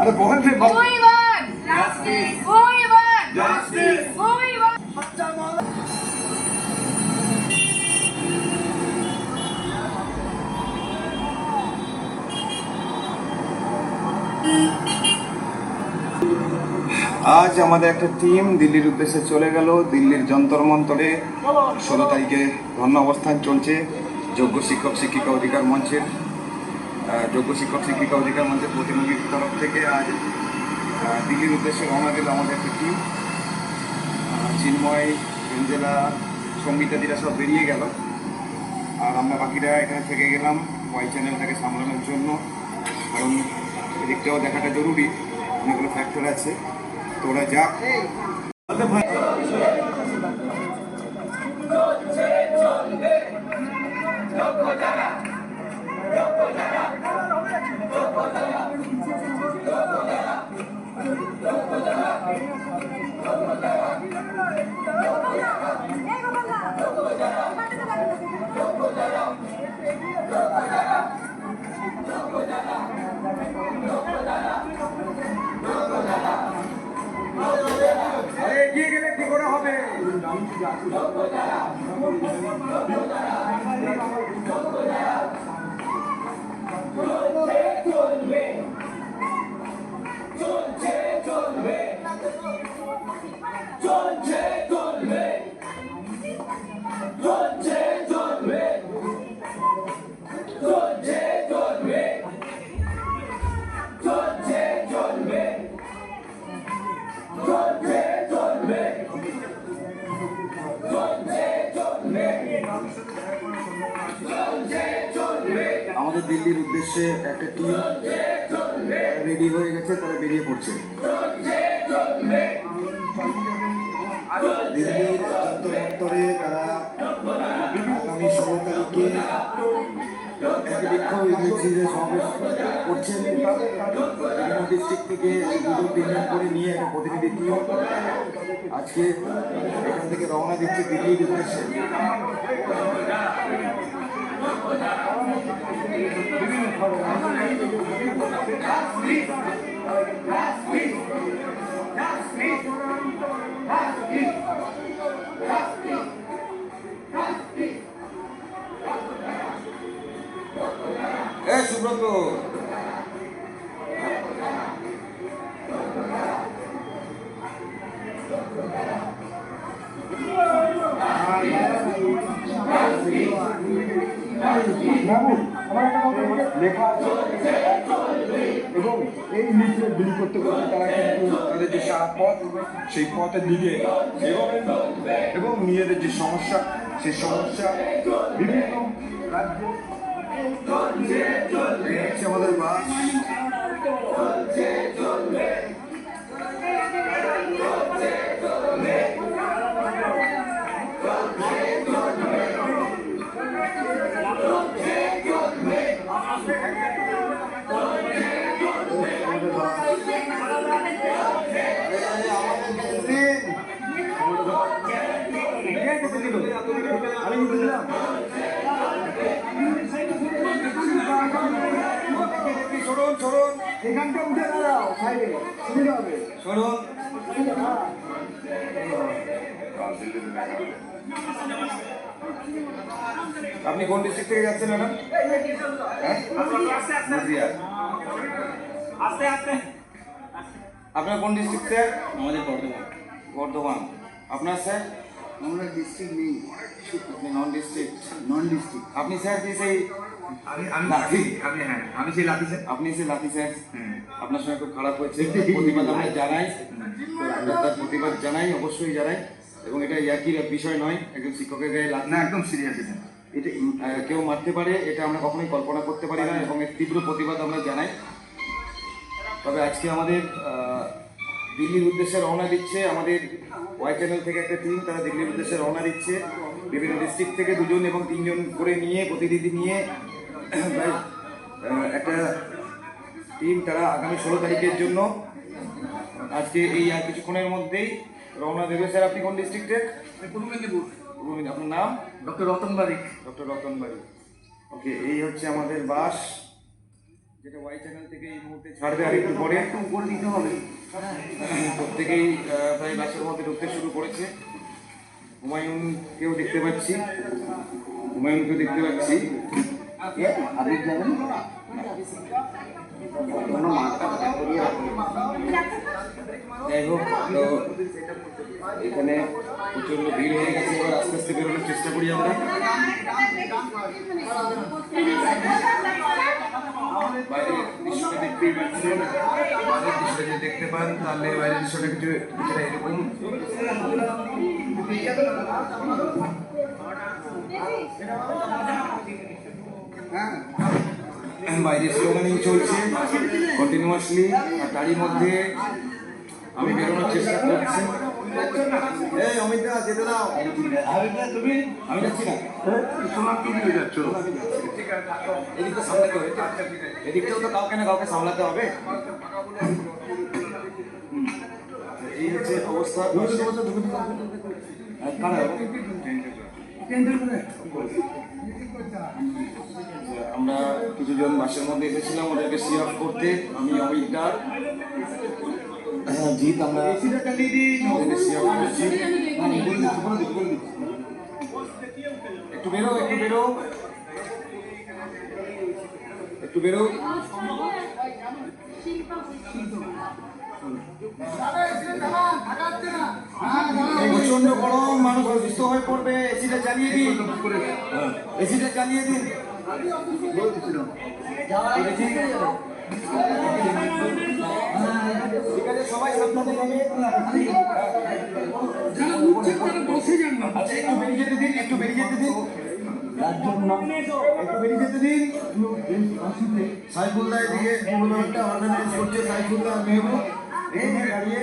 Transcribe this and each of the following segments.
আরে বল রে? Justice. Who won? আজ আমাদের একটা টিম দিল্লির উদ্দেশ্যে চলে গেল দিল্লির যন্তর মন্তরে। ষোলো তারিখে ধর্ম অবস্থান চলছে যোগ্য শিক্ষক শিক্ষিকা অধিকার মঞ্চের। যোগ্য শিক্ষক, শিক্ষিকা অধিকার মঞ্চের প্রতিনিধির তরফ থেকে আজ দিল্লির উদ্দেশ্যে রওনা দিল আমাদের একটা টিম চিন্ময় এঞ্জেলা সঙ্গীতাদিরা সব বেরিয়ে গেল। আর আমরা বাকিরা এখানে থেকে গেলাম ওয়াই চ্যানেলটাকে সামলানোর জন্য। কারণ এদিকটাও দেখাটা জরুরি, অনেকগুলো ফ্যাক্টর আছে। তো ওরা যাক। Yo votará, yo. আমাদের দিল্লির উদ্দেশ্যে একটা টিম রেডি হয়ে গেছে, তারা বেরিয়ে পড়ছে। দিল্লির অন্তরে তারা আগামী ষোলো তারিখে করছেন বিভিন্ন ডিস্ট্রিক্ট থেকে দুটো তিনজন করে নিয়ে একটা প্রতিনিধি আজকে এখান থেকে রওনা দিচ্ছে দিল্লির উদ্দেশ্যে এ লেখা আছে। এবং এই লিফলেট বিলি করতে করতে তারা কিন্তু তাদের যে সারা পথ, সেই পথের দিকে এবং নিজেদের যে সমস্যা, সেই সমস্যা বিভিন্ন রাজ্যে আমাদের বাস। আমি বুঝলাম সরুন সরুন এখানটা উঠে দাঁড়াও সাইডে সুবিধা হবে সরুন আপনি কোন ডিস্ট্রিক্ট থেকে যাচ্ছেন ম্যাডাম? হ্যাঁ? আপনার কোন ডিস্ট্রিক্ট স্যার? আমাদের বর্ধমান। বর্ধমান। আপনার স্যার? আমরা ডিস্ট্রিক্ট নেই আপনি নন ডিস্ট্রিক্ট নন ডিস্ট্রিক্ট আপনি স্যার কি সেই আমি আমি লাঠি? আমি হ্যাঁ আমি সেই লাঠি স্যার আপনি সেই লাঠি স্যার। আপনার সঙ্গে খুব খারাপ হয়েছে। প্রতিবাদ আমরা জানাই। তার প্রতিবাদ জানাই অবশ্যই জানাই। এবং এটা একই বিষয় নয় একজন শিক্ষকের গায়ে লাঠি। না একদম সিরিয়াস স্যার এটা কেউ মারতে পারে এটা আমরা কখনোই কল্পনা করতে পারি না এবং এর তীব্র প্রতিবাদ আমরা জানাই। তবে আজকে আমাদের দিল্লির উদ্দেশ্যে রওনা দিচ্ছে আমাদের ওয়াই চ্যানেল থেকে একটা টিম তারা দিল্লির উদ্দেশ্যে রওনা দিচ্ছে। বিভিন্ন ডিস্ট্রিক্ট থেকে দুজন এবং তিনজন করে নিয়ে প্রতিনিধি নিয়ে একটা টিম তারা আগামী ষোলো তারিখের জন্য আজকে এই আর কিছুক্ষণের মধ্যেই রওনা দেবে। স্যার আপনি কোন ডিস্ট্রিক্টের পূর্ব মেদিনীপুর। আপনার নাম? ডক্টর রতন বারিক ডক্টর রতন বাড়ি ওকে এই হচ্ছে আমাদের বাস। যেটা ওয়াই চ্যানেল থেকে এই মুহূর্তে ছাড়বে আর একটু পরে একটু করে দিতে হবে। প্রত্যেকেই প্রায় বাসের মধ্যে ঢুকতে শুরু করেছে। হুমায়ুনকেও দেখতে পাচ্ছি। হুমায়ুনকেও দেখতে পাচ্ছি। যাবেন রাখুন যাই হোক তো এখানে প্রচণ্ড ভিড় হয়ে গেছে। এবার আস্তে আস্তে বেরোনোর চেষ্টা করি আমরা। বাইরের দৃশ্যটা দেখতে পান, তাহলে বাইরের দৃশ্যটা কিছু এরকম। হ্যাঁ বাইরে স্লোগানিং চলছে কন্টিনিউয়াসলি আর তারই মধ্যে আমি বেরোনোর চেষ্টা করছি। এদিকটাও তো কাউকে না কাউকে সামলাতে হবে। এই হচ্ছে অবস্থা আমরা কিছুজন বাসের মধ্যে এসেছিলাম ওদেরকে সি অফ করতে। আমি অমিত হ্যাঁ, জিৎ আমরা একটু বেরো একটু বেরো। একটু বেরো। প্রচণ্ড গরম মানুষ অসুস্থ হয়ে পড়বে এসিটা চালিয়ে দিন। এসিটা চালিয়ে দিন। ঠিক যাবে আচ্ছা একটু বেরিয়ে যেতে দিন একটু বেরিয়ে যেতে দিন একটু বেরিয়ে যেতে দিন সাইফুল্লাহ এদিকে একটা অর্গানাইজ করছে সাইফুল্লাহ মেহবুব এখানে দাঁড়িয়ে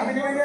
আমি নেমে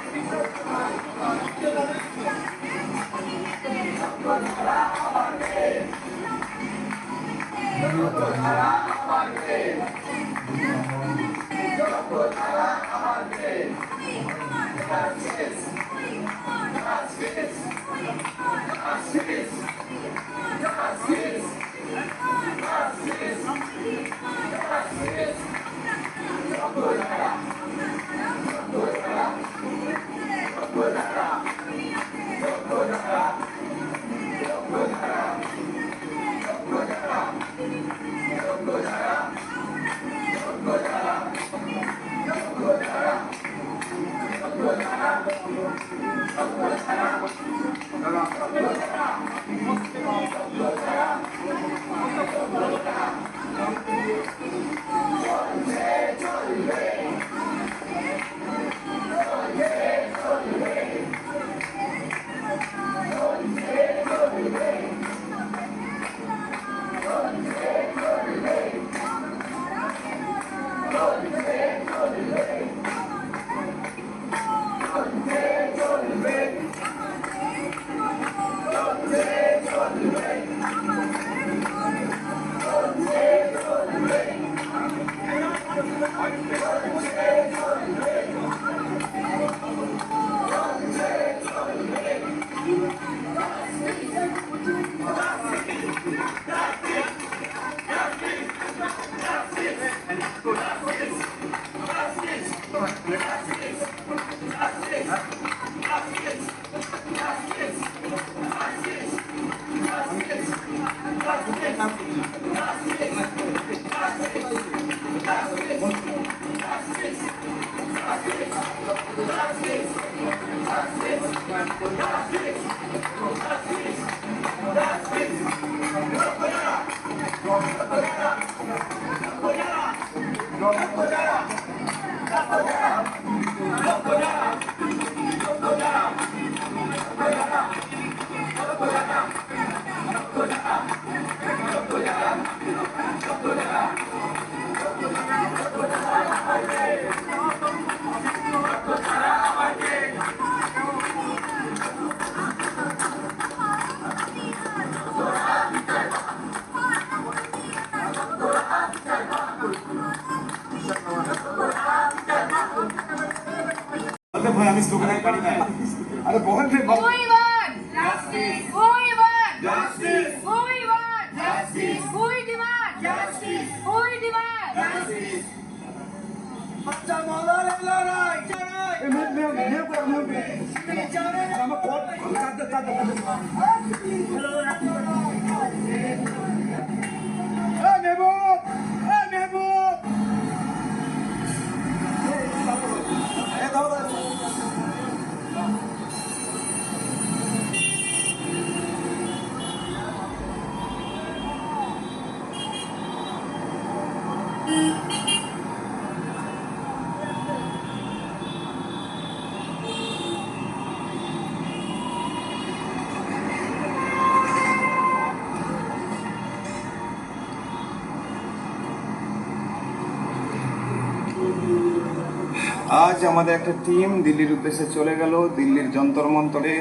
আজ আমাদের একটা টিম দিল্লির উদ্দেশ্যে চলে গেল। দিল্লির যন্তর মন্তরে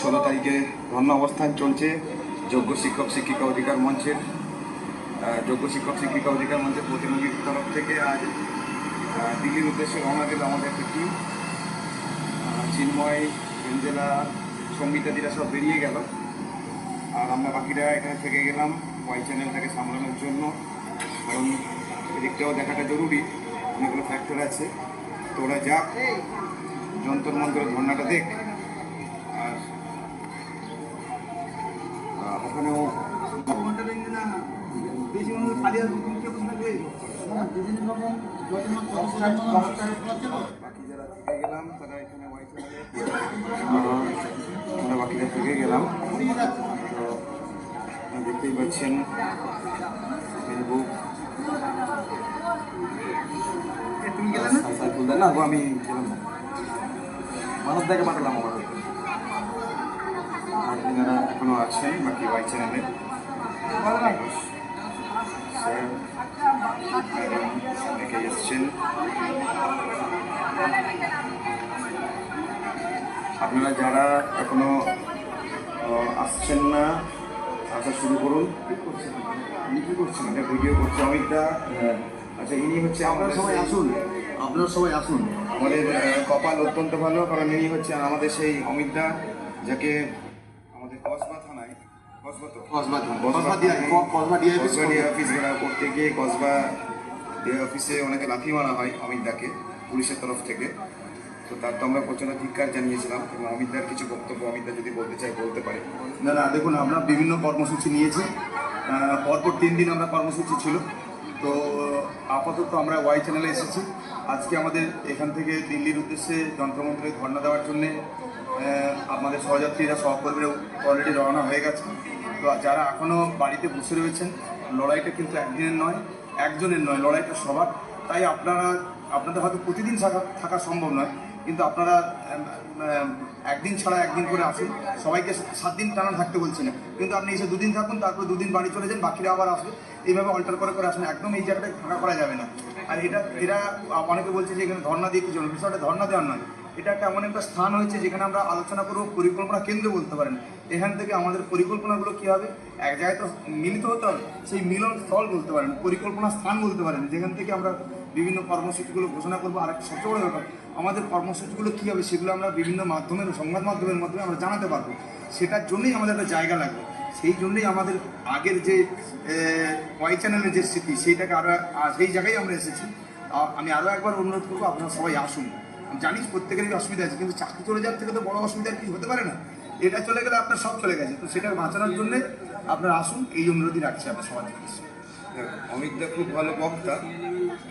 ষোলো তারিখে ধর্ম অবস্থান চলছে যোগ্য শিক্ষক, শিক্ষিকা অধিকার মঞ্চের। যোগ্য শিক্ষক, শিক্ষিকা অধিকার মঞ্চের প্রতিনিধির তরফ থেকে আজ দিল্লির উদ্দেশ্যে রওনা দিল আমাদের একটা টিম চিন্ময় এঞ্জেলা সঙ্গীতাদিরা সব বেরিয়ে গেল। আর আমরা বাকিরা এখানে থেকে গেলাম ওয়াই চ্যানেলটাকে সামলানোর জন্য। কারণ এদিকটাও দেখাটা জরুরি। অনেকগুলো ফ্যাক্টর আছে। তো ওরা যাক, যন্তর মন্ত্রের ধর্নাটা দেখ। আর ওখানেও বাকি যারা গেলাম, তারা এখানে আমরা গেলাম। দেখতেই পাচ্ছেন ফেসবুক সাইফুলদা না? গো, আমি গেলাম না। মানব দাকে পাঠালাম আমার আর এনারা এখনও আছেন বাকি ওয়াই চ্যানেলে। অনেকে এসছেন। আপনারা যারা এখনও আসছেন না, আসা শুরু করুন। ইনি কি করছেন এটা ভিডিও করছে। অমিতদা আচ্ছা ইনি হচ্ছে আপনারা সবাই আসুন। আপনারা সবাই আসুন। আমাদের কপাল অত্যন্ত ভালো কারণ ইনি হচ্ছে আমাদের সেই অমিতদা যাকে আমাদের কসবা থানায় কসবা তো? Kasba Kasba Kasba Kasba DI Kasba DI office বেড়া করতে গিয়ে কসবা অফিসে অনেকে লাথি মারা হয় অমিতদাকে পুলিশের তরফ থেকে। তো তার তো আমরা প্রচণ্ড ধিক্কার জানিয়েছিলাম এবং অমিতদার কিছু বক্তব্য অমিতদা যদি বলতে চাই বলতে পারে। না না দেখুন আমরা বিভিন্ন কর্মসূচি নিয়েছি। পরপর তিন দিন আমরা কর্মসূচি ছিল। তো আপাতত আমরা ওয়াই চ্যানেলে এসেছি। আজকে আমাদের এখান থেকে দিল্লির উদ্দেশ্যে যন্ত্রমন্ত্রে ধর্ণা দেওয়ার জন্যে আমাদের সহযাত্রীরা, সহকর্মীরা অলরেডি রওনা হয়ে গেছে। তো যারা এখনও বাড়িতে বসে রয়েছেন, লড়াইটা কিন্তু একদিনের নয়, একজনের নয়, লড়াইটা সবার। তাই আপনারা, আপনাদের হয়তো প্রতিদিন থাকা থাকা সম্ভব নয়, কিন্তু আপনারা একদিন ছাড়া একদিন করে আসুন। সবাইকে সাত দিন টানা থাকতে বলছি না। কিন্তু আপনি এসে দুদিন থাকুন, তারপর দুদিন বাড়ি চলে যান, বাকিরা আবার আসবে। এইভাবে অল্টার করে করে আসুন, একদম এই জায়গাটায় ফাঁকা করা যাবে না। আর এটা এরা অনেকে বলছে যে এখানে ধর্ণা দিয়ে কিছু বিষয়টা ধর্ণা দেওয়ার নয়। এটা একটা এমন একটা স্থান হয়েছে যেখানে আমরা আলোচনা করব, পরিকল্পনা কেন্দ্র বলতে পারেন। এখান থেকে আমাদের পরিকল্পনাগুলো কী হবে? এক জায়গায় তো মিলিত হতে হবে। সেই মিলন স্থল বলতে পারেন, পরিকল্পনা স্থান বলতে পারেন। যেখান থেকে আমরা বিভিন্ন কর্মসূচিগুলো ঘোষণা করব। আর একটা সবচেয়ে বড় ব্যাপার আমাদের কর্মসূচিগুলো কী হবে সেগুলো আমরা বিভিন্ন মাধ্যমের সংবাদ মাধ্যমের মাধ্যমে আমরা জানাতে পারব। সেটার জন্যই আমাদের একটা জায়গা লাগবে। সেই জন্যই আমাদের আগের যে ওয়াই চ্যানেলের যে স্মৃতি, সেইটাকে আরও সেই জায়গায় আমরা এসেছি। আমি আরও একবার অনুরোধ করব আপনারা সবাই আসুন। আমি জানিস প্রত্যেকেরই অসুবিধা আছে, কিন্তু চাকরি চলে যাওয়ার থেকে তো বড় অসুবিধা কি হতে পারে না? এটা চলে গেলে আপনার সব চলে গেছে। তো সেটা বাঁচানোর জন্যে আপনারা আসুন, এই অনুরোধই রাখছি আমরা সবার অমিতদা খুব ভালো বক্তা।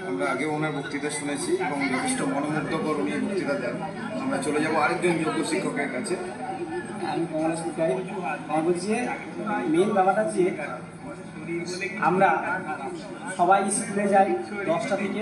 আমরা আগে ওনার বক্তৃতা শুনেছি এবং যথেষ্ট মনোমুগ্ধকর উনি বক্তৃতা দেন। আমরা চলে যাব আরেকজন যোগ্য শিক্ষকের কাছে। আমি কমলেশ কুকাই আমি বলছি মেন ব্যাপারটা হচ্ছে আমরা সবাই স্কুলে যাই দশটা থেকে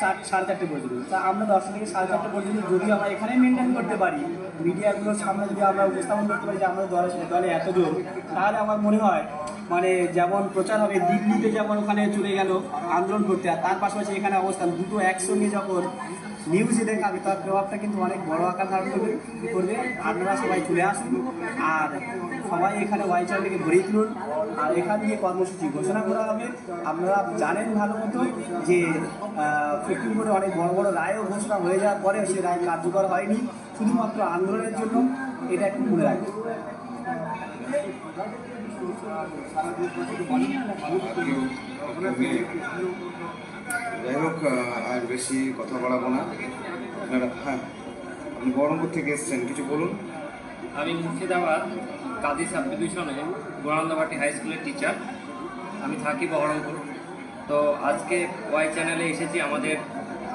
চার, সাড়ে চারটে পর্যন্ত। তা আমরা দশটা থেকে সাড়ে চারটে পর্যন্ত যদি আমরা এখানে মেনটেন করতে পারি মিডিয়াগুলোর সামনে যদি আমরা উপস্থাপন করতে পারি যে আমাদের দলে দলে এতজন তাহলে আমার মনে হয় মানে যেমন প্রচার হবে, দিল্লিতে যেমন ওখানে চলে গেল আন্দোলন করতে, আর তার পাশাপাশি এখানে অবস্থান, দুটো একসঙ্গে যখন নিউজে দেখাবে, তার প্রভাবটা কিন্তু অনেক বড় আকার ধারণ করবে করবে? আপনারা সবাই চলে আসুন, আর সবাই এখানে ওয়াই চ্যানেলকে ভরে তুলুন, আর এখান থেকে কর্মসূচি ঘোষণা করা হবে। আপনারা জানেন ভালো মতো যে সুপ্রিম কোর্টে অনেক বড় বড় রায়ও ঘোষণা হয়ে যাওয়ার পরে সে রায় কার্যকর হয়নি। শুধুমাত্র আন্দোলনের জন্য এটা একটু মনে রাখবেন যাই হোক আর বেশি কথা বাড়াবো না। আপনারা হ্যাঁ আপনি বহরমপুর থেকে এসছেন কিছু বলুন। আমি মুর্শিদাবাদ কাজী সাবডিভিশনে গোরান্দাবাটি হাই স্কুলের টিচার আমি থাকি বহরমপুর। তো আজকে ওয়াই চ্যানেলে এসেছি আমাদের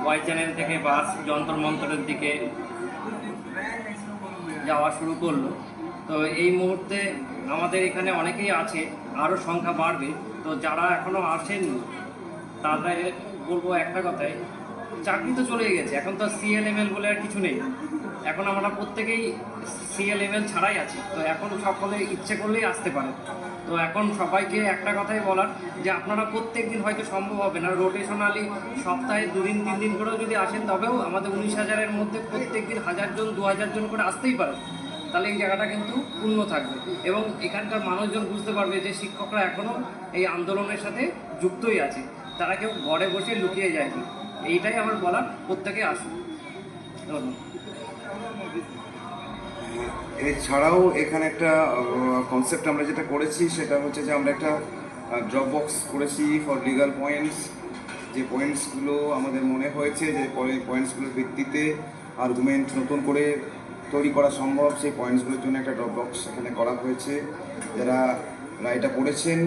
ওয়াই চ্যানেল থেকে বাস যন্ত্র মন্তরের দিকে যাওয়া শুরু করল। তো এই মুহূর্তে আমাদের এখানে অনেকেই আছে, আরও সংখ্যা বাড়বে। তো যারা এখনও আসেননি, তাদের বলব একটা কথাই, চাকরি তো চলে গেছে। এখন তো সিএলএমএল বলে আর কিছু নেই। এখন আমরা প্রত্যেকেই সিএলএমএল ছাড়াই আছি। তো এখন সকলে ইচ্ছে করলেই আসতে পারে। তো এখন সবাইকে একটা কথাই বলার যে আপনারা প্রত্যেক দিন হয়তো সম্ভব হবে না। রোটেশনালি সপ্তাহে দুদিন তিন দিন করেও যদি আসেন, তবেও আমাদের উনিশ হাজারের মধ্যে প্রত্যেক দিন হাজার জন, দু হাজার জন করে আসতেই পারে তাহলে এই জায়গাটা কিন্তু পূর্ণ থাকবে এবং এখানকার মানুষজন বুঝতে পারবে যে শিক্ষকরা এখনও এই আন্দোলনের সাথে যুক্তই আছে। তারা কেউ ঘরে বসে লুকিয়ে যায়নি। এইটাই আমার বলার। প্রত্যেকে আসুন। ধন্যবাদ। এছাড়াও এখানে একটা কনসেপ্ট আমরা যেটা করেছি সেটা হচ্ছে যে আমরা একটা ড্রপ বক্স করেছি ফর লিগাল পয়েন্টস যে পয়েন্টসগুলো আমাদের মনে হয়েছে যে পয়েন্টসগুলোর ভিত্তিতে আর্গুমেন্ট নতুন করে তৈরি করা সম্ভব, সেই পয়েন্টসগুলোর জন্য একটা ড্রপ বক্স এখানে করা হয়েছে। যারা রায়টা পড়েছেন